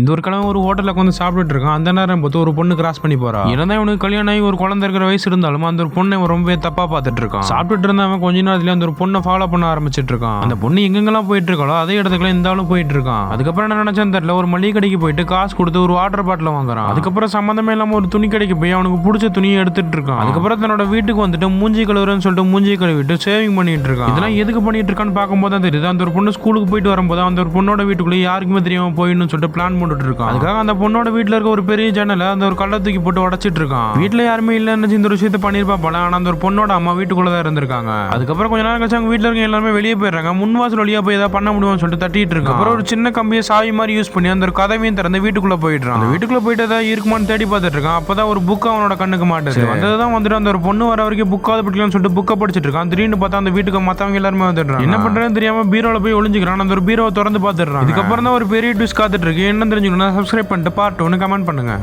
இந்த ஒரு கிழமை ஒரு ஹோட்டலில் உட்காந்து சாப்பிட்டுட்டு இருக்கான். அந்த நேரம் பார்த்து ஒரு பொண்ணு கிராஸ் பண்ணி போறா. என்னதான் இவனுக்கு கல்யாணம் ஆகி ஒரு குழந்தை இருக்கிற வயசு இருந்தாலும் அந்த ஒரு பொண்ணை ரொம்பவே தப்பா பார்த்துட்டு இருக்கான். சாப்பிட்டுட்டு இருந்தவன் கொஞ்ச நேரத்துல அந்த ஒரு பொண்ணை ஃபாலோ பண்ண ஆரம்பிச்சிட்டு இருக்கான். அந்த பொண்ணு எங்கெங்கெல்லாம் போயிட்டு இருக்காளோ அதே இடத்துக்குலாம் இந்த ஆளும் போயிட்டு இருக்கான். அதுக்கப்புறம் என்ன நினைச்சேன்னு தெரியல. ஒரு மளிகை கடைக்கு போயிட்டு காசு கொடுத்து ஒரு வாட்டர் பாட்டில் வாங்குறான். அதுக்கப்புறம் சம்மந்தமே இல்லாம ஒரு துணி கடைக்கு போய் அவனுக்கு பிடிச்ச துணியை எடுத்துட்டு இருக்கான். அதுக்கப்புறம் தன்னோட வீட்டுக்கு வந்துட்டு மூஞ்சி கழுவுறேன்னு சொல்லிட்டு மூஞ்சி கழுவிட்டு சேவிங் பண்ணிட்டு இருக்கான். இதெல்லாம் எதுக்கு பண்ணிட்டு இருக்கான்னு பார்க்கும்போது தான் தெரியுது. அந்த ஒரு பொண்ணு ஸ்கூலுக்கு போயிட்டு வரும்போது அந்த ஒரு பொண்ணோட வீட்டுக்குள்ளே யாருக்குமே தெரியாம போயிடணும்னு சொல்லிட்டு பிளான் போட்டுட்டு இருக்கான் அதுக்காக அந்த பொண்ணோட வீட்டுல இருக்க ஒரு பெரிய ஜன்னலை அந்த ஒரு கல்லை தூக்கி போட்டு உடச்சிட்டு இருக்கான் வீட்டுல யாருமே இல்லைன்னு இந்த ஒரு விஷயத்த பண்ணிருப்பா போல ஆனா அந்த ஒரு பொண்ணோட அம்மா வீட்டுக்குள்ள தான் இருந்திருக்காங்க. அதுக்கப்புறம் கொஞ்ச நேரம் கழிச்சு அவங்க வீட்டுல இருக்க எல்லாருமே வெளியே போயிடுறாங்க. முன்வாசல் வழியா போய் ஏதாவது பண்ண முடியும்னு சொல்லிட்டு தட்டிட்டு இருக்கான் அப்புறம் ஒரு சின்ன கம்பியை சாவி மாதிரி யூஸ் பண்ணி அந்த ஒரு கதவையும் திறந்து வீட்டுக்குள்ள போயிடுறான். அந்த வீட்டுக்குள்ள போயிட்டு ஏதாவது இருக்குமான்னு தேடி பார்த்துட்டு இருக்கான் அப்பதான் ஒரு புக் அவனோட கண்ணுக்கு மாட்டுது. வந்ததுதான் வந்துட்டு அந்த ஒரு பொண்ணு வர வரைக்கும் புக்காவது படிக்கலாம்னு சொல்லிட்டு புக்கை படிச்சிட்டு இருக்கான் திடீர்னு பார்த்தா அந்த வீட்டுக்கு மத்தவங்க எல்லாருமே வந்துடுறாங்க. என்ன பண்றேன்னு தெரியாம பீரோல போய் ஒளிஞ்சுக்கிறான். அந்த ஒரு பீரோவை திறந்து பார்த்துடுறான் இதுக்கப்புறம் தான் ஒரு பெரிய ட்விஸ்ட் காத்துட்டு இருக்கு என்ன தெரிஞ்சுக்கணும்னா சப்ஸ்கிரைப் பண்ணிட்டு பார்ட் ஒன்று கமெண்ட் பண்ணுங்க.